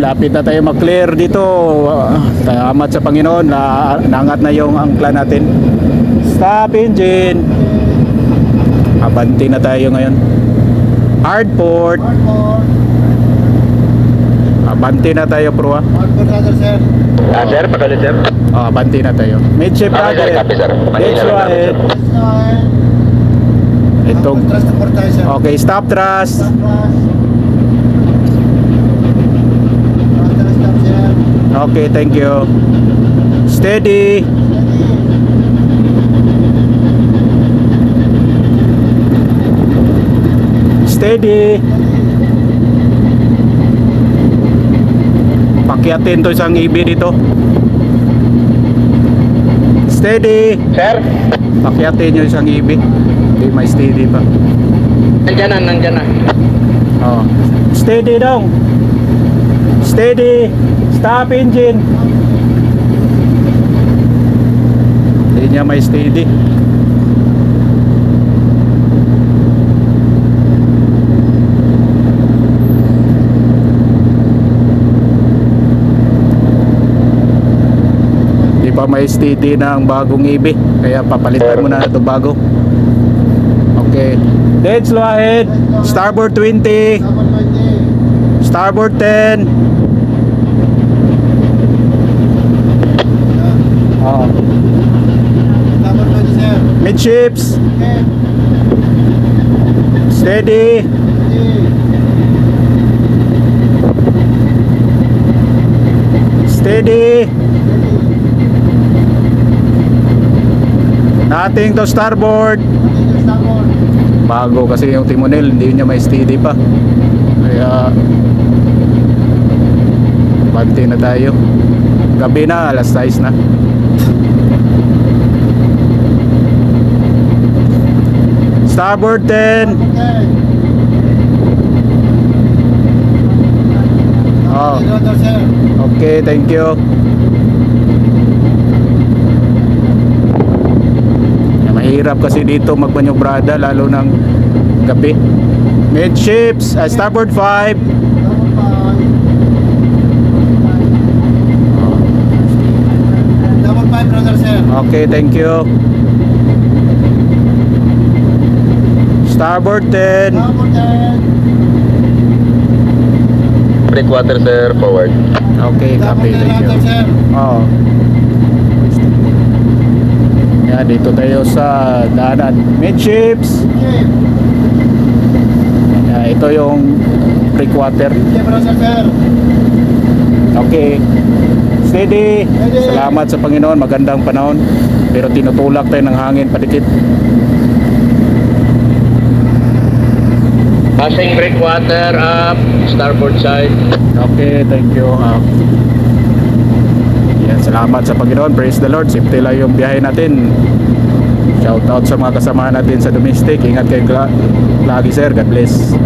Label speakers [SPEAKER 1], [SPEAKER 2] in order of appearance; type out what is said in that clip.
[SPEAKER 1] Lapit na tayo mag-clear dito. Ah, Salamat sa Panginoon na naangat na yung angkla natin. Stop engine. Abanti na tayo ngayon. Hardport. Abanti na tayo, bro. ah.
[SPEAKER 2] Ah, sir, patuloy sir.
[SPEAKER 1] Oh, abanti na tayo. Midship
[SPEAKER 2] Okay, sir,
[SPEAKER 1] brother.
[SPEAKER 2] copy, sir.
[SPEAKER 1] Let's go ahead. Itong Okay, stop thrust. Okay, thank you. Steady. Steady. Pakyatin to isang ibi dito. Steady.
[SPEAKER 2] Sir,
[SPEAKER 1] Pakyatin yung isang ibi. Hindi may steady pa.
[SPEAKER 2] nandyan na, nandyan na.
[SPEAKER 1] Oh. Steady daw. Steady. Stop engine. Hindi niya may steady. Hindi pa may steady ng bagong ibi. Kaya papalitan mo na ito bago. Okay. Dead slow ahead. Starboard 20. Starboard 10. Oh. Midships. Steady. Steady. Nothing to starboard. Bago kasi yung timonel, hindi niya may steady pa. Kaya Bante na tayo. Gabi na, alas 6 na. Starboard 10. Oh, okay, thank you. Mahirap kasi dito magmanyobrada lalo ng gabi. Midships, uh, starboard 5. Okay, thank you. Starboard 10.
[SPEAKER 2] Breakwater sir, forward.
[SPEAKER 1] Okay, copy. Thank you. Oo. Yan, dito tayo sa daanan. Midships. Yan, ito yung breakwater. Okay. Steady. Salamat sa Panginoon. Magandang panahon. Pero tinutulak tayo ng hangin padikit.
[SPEAKER 2] Passing breakwater up, starboard side.
[SPEAKER 1] Okay, thank you. Um, yan, salamat sa Panginoon. Praise the Lord. Safety lang yung biyahe natin. Shout out sa mga kasama natin sa domestic. Ingat kayo la- lagi sir. God bless.